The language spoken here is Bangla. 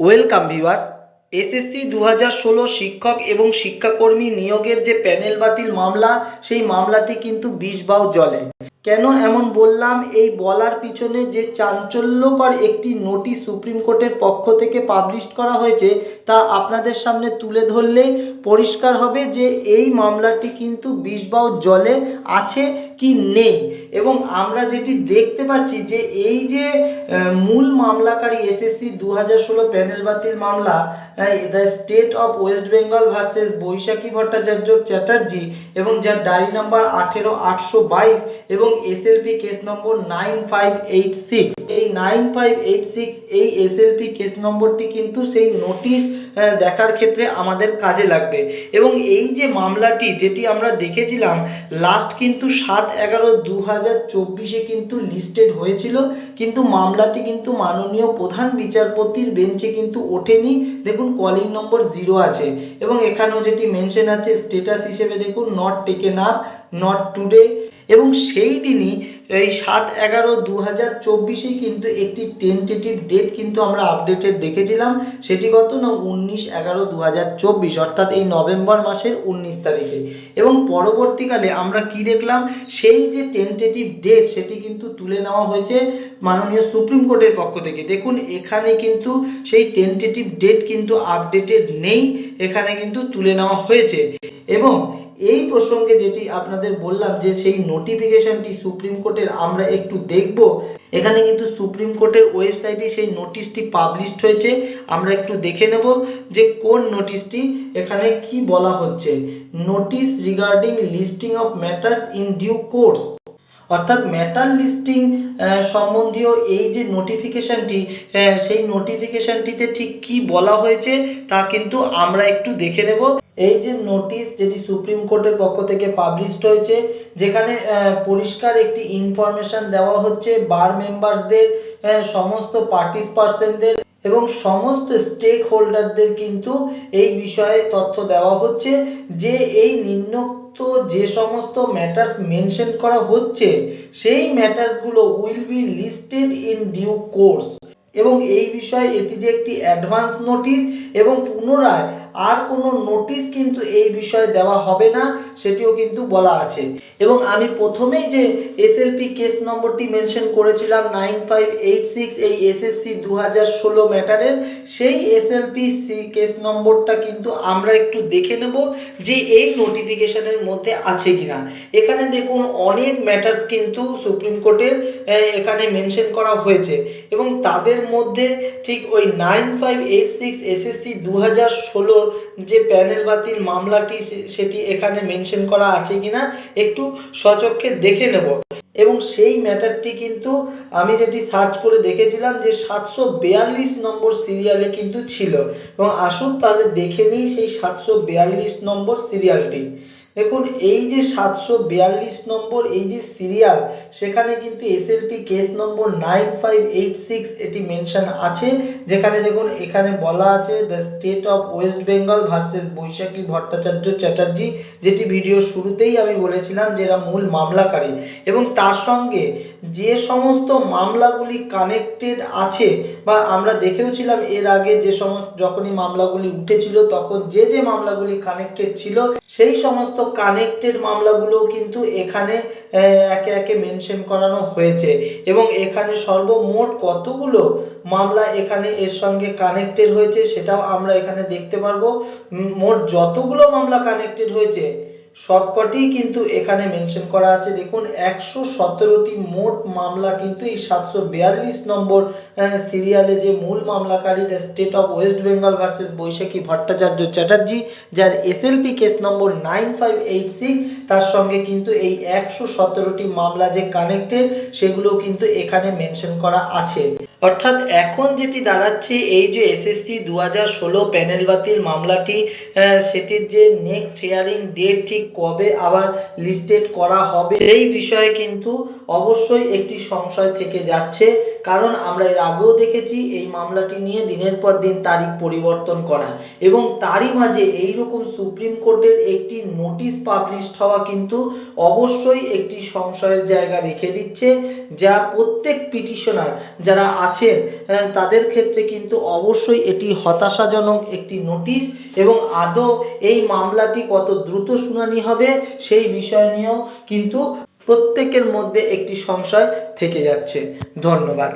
Welcome viewer. এসএসসি দু হাজার ষোলো শিক্ষক এবং শিক্ষাকর্মী নিয়োগের যে প্যানেল বাতিল মামলা, সেই মামলাটি কিন্তু বিষ বাও জলে। কেন এমন বললাম? এই বলার পিছনে যে চাঞ্চল্যকর একটি নোটিশ সুপ্রিম কোর্টের পক্ষ থেকে পাবলিশ করা হয়েছে, তা আপনাদের সামনে তুলে ধরলে পরিষ্কার হবে যে এই মামলাটি কিন্তু বিষ বাও জলে আছে কি নেই। এবং আমরা যেটি দেখতে পাচ্ছি যে এই যে মূল মামলাকারী এসএসসি দু হাজার ষোলো প্যানেল বাতিল মামলা the state of West Bengal versus Baishakhi Bhattacharya Chatterjee এবং যার ডায়েরি নাম্বার আঠেরো আটশো বাইশ এবং SLP case number nine five eight six nine five eight six এই এসএলপি কেস নম্বরটি কিন্তু সেই নোটিশ দেখার ক্ষেত্রে আমাদের কাজে লাগবে। এবং এই যে মামলাটি, যেটি আমরা দেখেছিলাম লাস্ট কিন্তু সাত এগারো দু হাজার চব্বিশে কিন্তু লিস্টেড হয়েছিল। কিন্তু মামলাটি কিন্তু মাননীয় প্রধান বিচারপতির বেঞ্চে কিন্তু ওঠেনি। দেখুন কলিং নম্বর জিরো আছে। এবং এখানেও যেটি মেনশন আছে স্টেটাস হিসেবে দেখুন not taken up not today এবং সেই দিনই এই সাত এগারো দু হাজার চব্বিশেই কিন্তু একটি টেন্টেটিভ ডেট কিন্তু আমরা আপডেটেড দেখেছিলাম। সেটি কত? না, উনিশ এগারো দু হাজার চব্বিশ, অর্থাৎ এই নভেম্বর মাসের উনিশ তারিখে। এবং পরবর্তীকালে আমরা কি দেখলাম? সেই যে টেন্টেটিভ ডেট সেটি কিন্তু তুলে নেওয়া হয়েছে মাননীয় সুপ্রিম কোর্টের পক্ষ থেকে। দেখুন, এখানে কিন্তু সেই টেন্টেটিভ ডেট কিন্তু আপডেটেড নেই, এখানে কিন্তু তুলে নেওয়া হয়েছে। এবং এই প্রসঙ্গে যেটি আপনাদের বললাম যে সেই নোটিফিকেশনটি সুপ্রিম কোর্টের আমরা একটু দেখব, এখানে কিন্তু সুপ্রিম কোর্টের ওয়েবসাইটে সেই নোটিশটি পাবলিশড হয়েছে। আমরা একটু দেখে নেব যে কোন নোটিশটি এখানে কি বলা হচ্ছে। Notice regarding listing of matters in due course অর্থাৎ ম্যাটার লিস্টিং সম্বন্ধীয় এই যে নোটিফিকেশনটি সেই নোটিফিকেশনটিতে ঠিক কি বলা হয়েছে তা কিন্তু আমরা একটু দেখে নেব। এই যে নোটিশ যেটি সুপ্রিম কোর্টের পক্ষ থেকে পাবলিশড হয়েছে, যেখানে পরিষ্কার একটি ইনফরমেশন দেওয়া হচ্ছে বার মেম্বারদের সমস্ত পার্টিসিপার্সেন্টদের এবং সমস্ত স্টেক হোল্ডারদের কিন্তু এই বিষয়ে তথ্য দেওয়া হচ্ছে যে এই নিম্নোক্ত যে সমস্ত ম্যাটার্স মেনশন করা হচ্ছে, সেই ম্যাটারগুলো will be listed in due course এবং এই বিষয়ে এটি যে একটি অ্যাডভান্স নোটিশ এবং পুনরায় আর কোনো নোটিশ কিন্তু এই বিষয়ে দেওয়া হবে না, সেটিও কিন্তু বলা আছে। এবং আমি প্রথমেই যে এসএলপি কেস নম্বরটি মেনশন করেছিলাম নাইন ফাইভ এইট সিক্স এই এসএসসি দু হাজার ষোলো ম্যাটারের সেই এসএলপি কেস নম্বরটা কিন্তু আমরা একটু দেখে নেব যে এই নোটিফিকেশনের মধ্যে আছে কিনা। এখানে দেখুন, অনেক ম্যাটার কিন্তু সুপ্রিম কোর্টের এখানে মেনশন করা হয়েছে। এবং তাদের মধ্যে ঠিক ওই nine five eight six SSC দু হাজার ষোলোর যে প্যানেল বাতিল মামলাটি সেটি এখানে মেনশন করা আছে কিনা একটু সচক্ষে দেখে নেব। এবং সেই ম্যাটারটি কিন্তু আমি যেটি সার্চ করে দেখেছিলাম যে সাতশো বিয়াল্লিশ নম্বর সিরিয়ালে কিন্তু ছিল। এবং আসুন তাহলে দেখে নিই সেই সাতশো বিয়াল্লিশ নম্বর সিরিয়ালটি দেখুন, এই যে সাতশো বিয়াল্লিশ নম্বর, এই যে সিরিয়াল সেখানে কিন্তু SLP case number nine five eight six এটি মেনশন আছে। যেখানে দেখুন, এখানে বলা আছে the state of West Bengal versus Baishakhi Bhattacharya Chatterjee যেটি ভিডিও শুরুতেই আমি বলেছিলাম যে এরা মূল মামলাকারী। এবং তার সঙ্গে যে সমস্ত মামলাগুলি কানেক্টেড আছে, বা আমরা দেখেওছিলাম এর আগে যে সমস্ত, যখনই মামলাগুলি উঠেছিল, তখন যে যে মামলাগুলি কানেক্টেড ছিল, সেই সমস্ত কানেক্টেড মামলাগুলো কিন্তু এখানে একে একে মেনশন করানো হয়েছে। এবং এখানে সর্বমোট কতগুলো মামলা এখানে এর সঙ্গে কানেক্টেড হয়েছে, সেটাও আমরা এখানে দেখতে পারব। মোট যতগুলো মামলা কানেক্টেড হয়েছে সবকটিই কিন্তু এখানে মেনশন করা আছে। দেখুন, একশো সতেরোটি মোট মামলা কিন্তু এই সাতশো বিয়াল্লিশ নম্বর সিরিয়ালে যে মূল মামলাকারী state of West Bengal versus Baishakhi Bhattacharya Chatterjee যার SLP case number nine five eight six তার সঙ্গে কিন্তু এই একশো সতেরোটি মামলা যে কানেক্টেড সেগুলো কিন্তু এখানে মেনশন করা আছে। অর্থাৎ এখন যেটি দাঁড়াচ্ছে, এই যে এসএসসি দু হাজার ষোলো প্যানেল বাতিল মামলাটি সেটির যে নেক্সট হিয়ারিং ডেট ঠিক কবে আবার লিস্টেড করা হবে এই বিষয়ে কিন্তু অবশ্যই একটি সংশয় থেকে যাচ্ছে। কারণ আমরা এর আগেও দেখেছি এই মামলাটি নিয়ে দিনের পর দিন তারিখ পরিবর্তন করা। এবং তারই মাঝে এইরকম সুপ্রিম কোর্টের একটি নোটিশ পাবলিশড হওয়া কিন্তু অবশ্যই একটি সংশয়ের জায়গা রেখে দিচ্ছে, যা প্রত্যেক পিটিশনার যারা আছেন তাদের ক্ষেত্রে কিন্তু অবশ্যই এটি হতাশাজনক একটি নোটিশ এবং আদৌ এই মামলাটি কত দ্রুত শুনানি হবে সেই বিষয় নিয়েও কিন্তু প্রত্যেকের মধ্যে একটি সংশয় থেকে যাচ্ছে। ধন্যবাদ।